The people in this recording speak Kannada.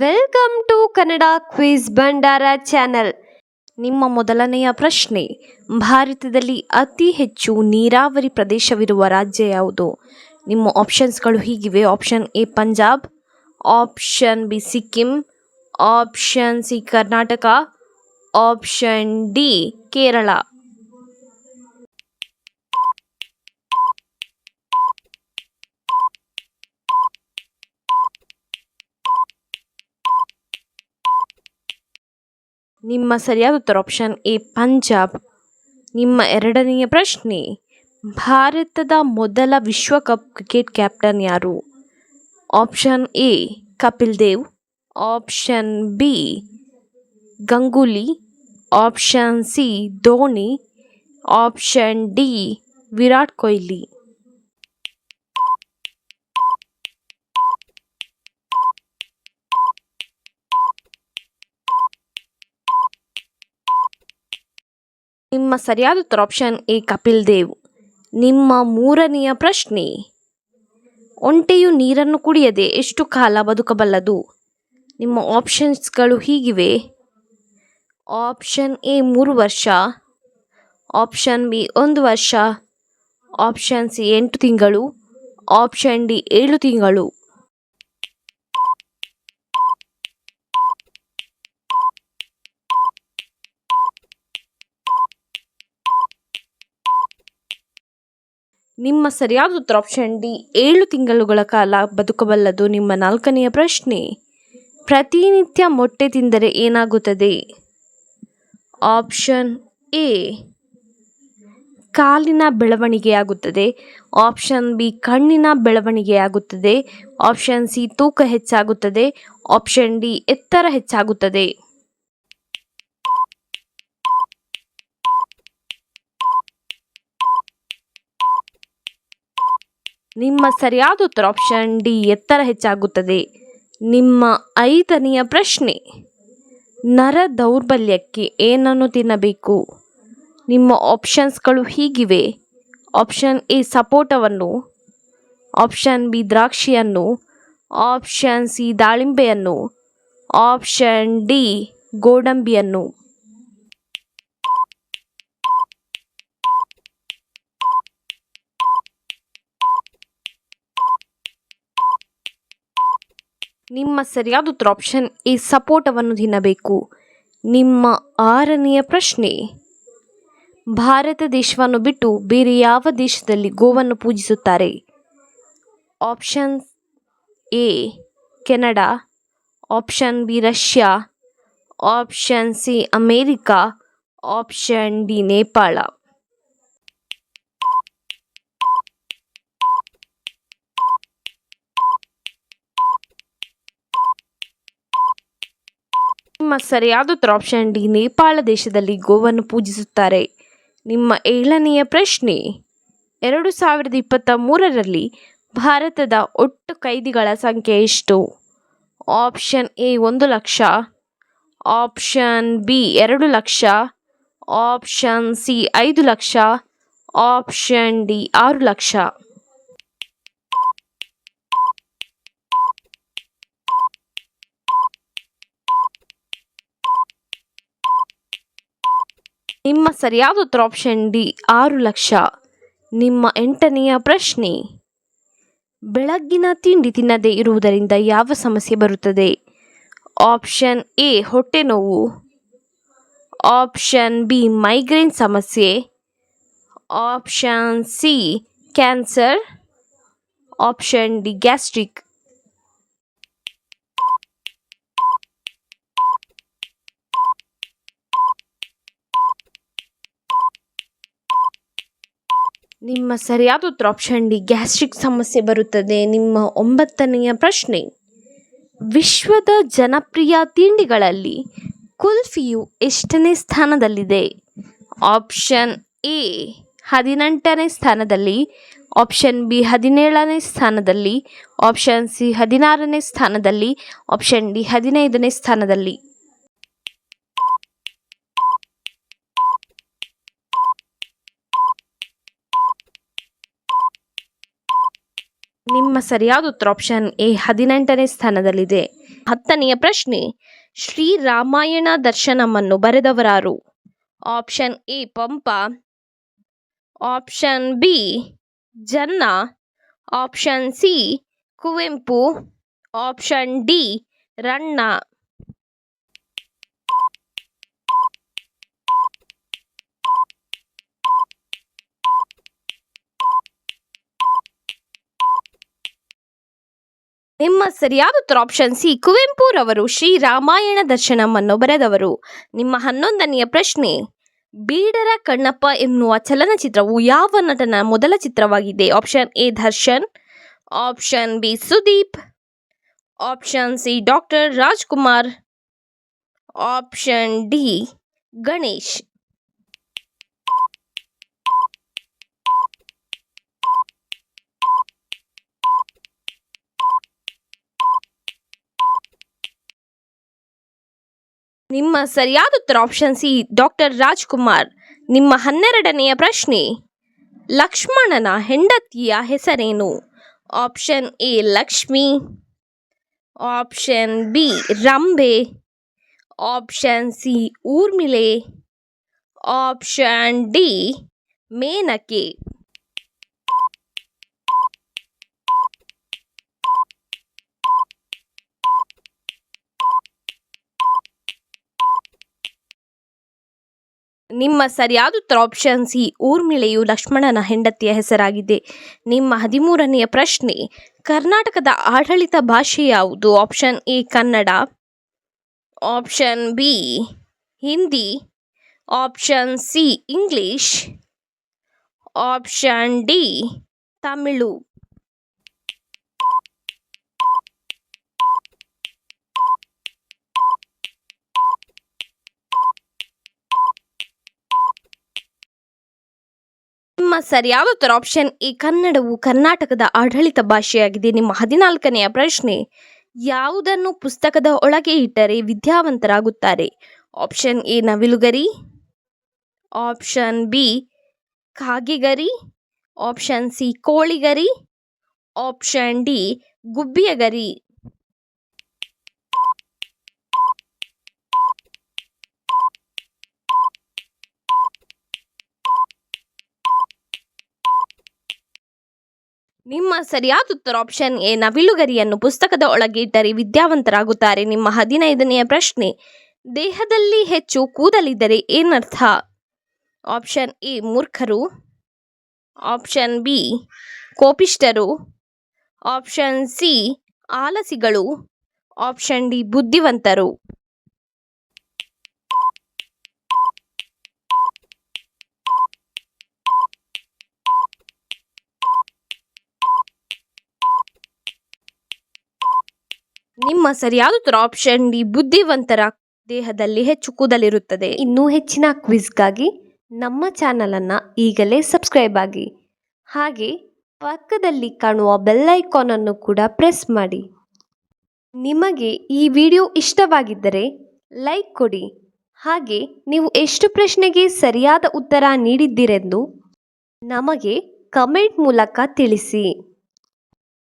ವೆಲ್ಕಮ್ ಟು ಕನ್ನಡ ಕ್ವಿಜ್ ಭಂಡಾರ ಚಾನೆಲ್ ನಿಮ್ಮ ಮೊದಲನೆಯ ಪ್ರಶ್ನೆ, ಭಾರತದಲ್ಲಿ ಅತಿ ಹೆಚ್ಚು ನೀರಾವರಿ ಪ್ರದೇಶವಿರುವ ರಾಜ್ಯ ಯಾವುದು? ನಿಮ್ಮ ಆಪ್ಷನ್ಸ್ಗಳು ಹೀಗಿವೆ. Option A Punjab option B Sikkim option C Karnataka option D Kerala ನಿಮ್ಮ ಸರಿಯಾದ ಉತ್ತರ ಆಪ್ಷನ್ ಎ ಪಂಜಾಬ್. ನಿಮ್ಮ ಎರಡನೆಯ ಪ್ರಶ್ನೆ, ಭಾರತದ ಮೊದಲ ವಿಶ್ವಕಪ್ ಕ್ರಿಕೆಟ್ ಕ್ಯಾಪ್ಟನ್ ಯಾರು? Option A Kapil Dev. Option B Ganguly. Option C Dhoni. Option D Virat Kohli. ನಿಮ್ಮ ಸರಿಯಾದ ಉತ್ತರ ಆಪ್ಷನ್ ಎ ಕಪಿಲ್ ದೇವ್. ನಿಮ್ಮ ಮೂರನೆಯ ಪ್ರಶ್ನೆ. ಒಂಟೆಯು ನೀರನ್ನು ಕುಡಿಯದೆ ಎಷ್ಟು ಕಾಲ ಬದುಕಬಲ್ಲದು? ನಿಮ್ಮ ಆಪ್ಷನ್ಸ್ಗಳು ಹೀಗಿವೆ. ಆಪ್ಷನ್ ಎ ಮೂರು ವರ್ಷ. ಆಪ್ಷನ್ ಬಿ ಒಂದು ವರ್ಷ. ಆಪ್ಷನ್ ಸಿ ಎಂಟು ತಿಂಗಳು. ಆಪ್ಷನ್ ಡಿ ಏಳು ತಿಂಗಳು. ನಿಮ್ಮ ಸರಿಯಾದ ಉತ್ತರ ಆಪ್ಷನ್ ಡಿ ಏಳು ತಿಂಗಳುಗಳ ಕಾಲ ಬದುಕಬಲ್ಲದು ನಿಮ್ಮ ನಾಲ್ಕನೆಯ ಪ್ರಶ್ನೆ. ಪ್ರತಿನಿತ್ಯ ಮೊಟ್ಟೆ ತಿಂದರೆ ಏನಾಗುತ್ತದೆ? ಆಪ್ಷನ್ ಎ ಕಾಲಿನ ಬೆಳವಣಿಗೆಯಾಗುತ್ತದೆ. ಆಪ್ಷನ್ ಬಿ ಕಣ್ಣಿನ ಬೆಳವಣಿಗೆಯಾಗುತ್ತದೆ. ಆಪ್ಷನ್ ಸಿ ತೂಕ ಹೆಚ್ಚಾಗುತ್ತದೆ. ಆಪ್ಷನ್ ಡಿ ಎತ್ತರ ಹೆಚ್ಚಾಗುತ್ತದೆ. ನಿಮ್ಮ ಸರಿಯಾದ ಉತ್ತರ ಆಪ್ಷನ್ ಡಿ ಎತ್ತರ ಹೆಚ್ಚಾಗುತ್ತದೆ. ನಿಮ್ಮ ಐದನೆಯ ಪ್ರಶ್ನೆ, ನರ ದೌರ್ಬಲ್ಯಕ್ಕೆ ಏನನ್ನು ತಿನ್ನಬೇಕು? ನಿಮ್ಮ ಆಪ್ಷನ್ಸ್ಗಳು ಹೀಗಿವೆ. ಆಪ್ಷನ್ ಎ ಸಪೋಟವನ್ನು ಆಪ್ಷನ್ ಬಿ ದ್ರಾಕ್ಷಿಯನ್ನು. ಆಪ್ಷನ್ ಸಿ ದಾಳಿಂಬೆಯನ್ನು. ಆಪ್ಷನ್ ಡಿ ಗೋಡಂಬಿಯನ್ನು. ನಿಮ್ಮ ಸರಿಯಾದ ಉತ್ತರ ಆಪ್ಷನ್ ಎ ಸಪೋರ್ಟವನ್ನು ತಿನ್ನಬೇಕು. ನಿಮ್ಮ ಆರನೆಯ ಪ್ರಶ್ನೆ, ಭಾರತ ದೇಶವನ್ನು ಬಿಟ್ಟು ಬೇರೆ ಯಾವ ದೇಶದಲ್ಲಿ ಗೋವನ್ನು ಪೂಜಿಸುತ್ತಾರೆ? Option A Canada. Option B Russia. Option C America. Option D Nepal. ನಿಮ್ಮ ಸರಿಯಾದ ಉತ್ತರ ಆಪ್ಷನ್ ಡಿ ನೇಪಾಳ ದೇಶದಲ್ಲಿ ಗೋವನ್ನು ಪೂಜಿಸುತ್ತಾರೆ. ನಿಮ್ಮ ಏಳನೆಯ ಪ್ರಶ್ನೆ, ಎರಡು ಸಾವಿರದ ಇಪ್ಪತ್ತ ಮೂರರಲ್ಲಿ ಭಾರತದ ಒಟ್ಟು ಕೈದಿಗಳ ಸಂಖ್ಯೆ ಎಷ್ಟು? ಆಪ್ಷನ್ ಎ ಒಂದು ಲಕ್ಷ ಆಪ್ಷನ್ ಬಿ ಎರಡು ಲಕ್ಷ ಆಪ್ಷನ್ ಸಿ ಐದು ಲಕ್ಷ ಆಪ್ಷನ್ ಡಿ ಆರು ಲಕ್ಷ. ನಿಮ್ಮ ಸರಿಯಾದ ಉತ್ತರ ಆಪ್ಷನ್ ಡಿ ಆರು ಲಕ್ಷ. ನಿಮ್ಮ ಎಂಟನೆಯ ಪ್ರಶ್ನೆ, ಬೆಳಗ್ಗಿನ ತಿಂಡಿ ತಿನ್ನದೇ ಇರುವುದರಿಂದ ಯಾವ ಸಮಸ್ಯೆ ಬರುತ್ತದೆ? ಆಪ್ಷನ್ ಎ, ಹೊಟ್ಟೆ ನೋವು. ಆಪ್ಷನ್ ಬಿ, ಮೈಗ್ರೇನ್ ಸಮಸ್ಯೆ. Option C, cancer. Option D, gastric. ನಿಮ್ಮ ಸರಿಯಾದ ಉತ್ತರ ಆಪ್ಷನ್ ಡಿ ಗ್ಯಾಸ್ಟ್ರಿಕ್ ಸಮಸ್ಯೆ ಬರುತ್ತದೆ. ನಿಮ್ಮ ಒಂಬತ್ತನೆಯ ಪ್ರಶ್ನೆ, ವಿಶ್ವದ ಜನಪ್ರಿಯ ತಿಂಡಿಗಳಲ್ಲಿ ಕುಲ್ಫಿಯು ಎಷ್ಟನೇ ಸ್ಥಾನದಲ್ಲಿದೆ? ಆಪ್ಷನ್ ಎ, ಹದಿನೆಂಟನೇ ಸ್ಥಾನದಲ್ಲಿ. ಆಪ್ಷನ್ ಬಿ, ಹದಿನೇಳನೇ ಸ್ಥಾನದಲ್ಲಿ. ಆಪ್ಷನ್ ಸಿ, ಹದಿನಾರನೇ ಸ್ಥಾನದಲ್ಲಿ. ಆಪ್ಷನ್ ಡಿ, ಹದಿನೈದನೇ ಸ್ಥಾನದಲ್ಲಿ. ನಿಮ್ಮ ಸರಿಯಾದ ಉತ್ತರ ಆಪ್ಷನ್ ಎ ಹದಿನೆಂಟನೇ ಸ್ಥಾನದಲ್ಲಿದೆ. ಹತ್ತನೆಯ ಪ್ರಶ್ನೆ, ಶ್ರೀ ರಾಮಾಯಣ ದರ್ಶನಮನ್ನು ಬರೆದವರಾರು? Option A, Pampa. Option B, Janna. Option C, Kuvempu. Option D, Ranna. ನಿಮ್ಮ ಸರಿಯಾದ ಉತ್ತರ ಆಪ್ಷನ್ ಸಿ ಕುವೆಂಪುರವರು ಶ್ರೀರಾಮಾಯಣ ದರ್ಶನವನ್ನು ಬರೆದವರು. ನಿಮ್ಮ ಹನ್ನೊಂದನೆಯ ಪ್ರಶ್ನೆ, ಬೀಡರ ಕಣ್ಣಪ್ಪ ಎನ್ನುವ ಚಲನಚಿತ್ರವು ಯಾವ ನಟನ ಮೊದಲ ಚಿತ್ರವಾಗಿದೆ? Option A, Darshan. Option B, Sudeep. Option C doctor Rajkumar. Option D, Ganesh. ನಿಮ್ಮ ಸರಿಯಾದ ಉತ್ತರ ಆಪ್ಷನ್ ಸಿ ಡಾಕ್ಟರ್ ರಾಜ್ಕುಮಾರ್. ನಿಮ್ಮ ಹನ್ನೆರಡನೆಯ ಪ್ರಶ್ನೆ, ಲಕ್ಷ್ಮಣನ ಹೆಂಡತಿಯ ಹೆಸರೇನು? Option A, Lakshmi. Option B Rambe option C, Urmile. Option D, Menake. ನಿಮ್ಮ ಸರಿಯಾದ ಉತ್ತರ ಆಪ್ಷನ್ ಸಿ ಊರ್ಮಿಳೆಯು ಲಕ್ಷ್ಮಣನ ಹೆಂಡತಿಯ ಹೆಸರಾಗಿದೆ. ನಿಮ್ಮ ಹದಿಮೂರನೆಯ ಪ್ರಶ್ನೆ, ಕರ್ನಾಟಕದ ಆಡಳಿತ ಭಾಷೆ ಯಾವುದು? Option A, Kannada. Option B, Hindi. Option C, English. Option D, Tamil. ನಿಮ್ಮ ಸರಿಯಾದ ಉತ್ತರ ಆಪ್ಷನ್ ಎ ಕನ್ನಡವು ಕರ್ನಾಟಕದ ಆಡಳಿತ ಭಾಷೆಯಾಗಿದೆ. ನಿಮ್ಮ ಹದಿನಾಲ್ಕನೆಯ ಪ್ರಶ್ನೆ, ಯಾವುದನ್ನು ಪುಸ್ತಕದ ಒಳಗೆ ಇಟ್ಟರೆ ವಿದ್ಯಾವಂತರಾಗುತ್ತಾರೆ? ಆಪ್ಷನ್ ಎ, ನವಿಲುಗರಿ. ಆಪ್ಷನ್ ಬಿ, ಕಾಗಿಗರಿ. ಆಪ್ಷನ್ ಸಿ, ಕೋಳಿಗರಿ. ಆಪ್ಷನ್ ಡಿ ಗುಬ್ಬಿಯ ಗರಿ ನಿಮ್ಮ ಸರಿಯಾದ ಉತ್ತರ ಆಪ್ಷನ್ ಎ ನವಿಲುಗರಿಯನ್ನು ಪುಸ್ತಕದ ಒಳಗೆ ಇಟ್ಟರೆ ವಿದ್ಯಾವಂತರಾಗುತ್ತಾರೆ. ನಿಮ್ಮ ಹದಿನೈದನೆಯ ಪ್ರಶ್ನೆ, ದೇಹದಲ್ಲಿ ಹೆಚ್ಚು ಕೂದಲಿದ್ದರೆ ಏನರ್ಥ? ಆಪ್ಷನ್ ಎ, ಮೂರ್ಖರು. ಆಪ್ಷನ್ ಬಿ ಕೋಪಿಷ್ಟರು ಆಪ್ಷನ್ ಸಿ, ಆಲಸಿಗಳು. ಆಪ್ಷನ್ ಡಿ, ಬುದ್ಧಿವಂತರು. ನಿಮ್ಮ ಸರಿಯಾದ ಉತ್ತರ ಆಪ್ಷನ್ ಡಿ ಬುದ್ಧಿವಂತರ ದೇಹದಲ್ಲಿ ಹೆಚ್ಚು ಕೂದಲಿರುತ್ತದೆ. ಇನ್ನೂ ಹೆಚ್ಚಿನ ಕ್ವಿಜ್ಗಾಗಿ ನಮ್ಮ ಚಾನಲನ್ನು ಈಗಲೇ ಸಬ್ಸ್ಕ್ರೈಬ್ ಆಗಿ. ಹಾಗೆ ಪಕ್ಕದಲ್ಲಿ ಕಾಣುವ ಬೆಲ್ ಐಕಾನನ್ನು ಕೂಡ ಪ್ರೆಸ್ ಮಾಡಿ. ನಿಮಗೆ ಈ ವಿಡಿಯೋ ಇಷ್ಟವಾಗಿದ್ದರೆ ಲೈಕ್ ಕೊಡಿ. ಹಾಗೆ ನೀವು ಎಷ್ಟು ಪ್ರಶ್ನೆಗೆ ಸರಿಯಾದ ಉತ್ತರ ನೀಡಿದ್ದೀರೆಂದು ನಮಗೆ ಕಮೆಂಟ್ ಮೂಲಕ ತಿಳಿಸಿ.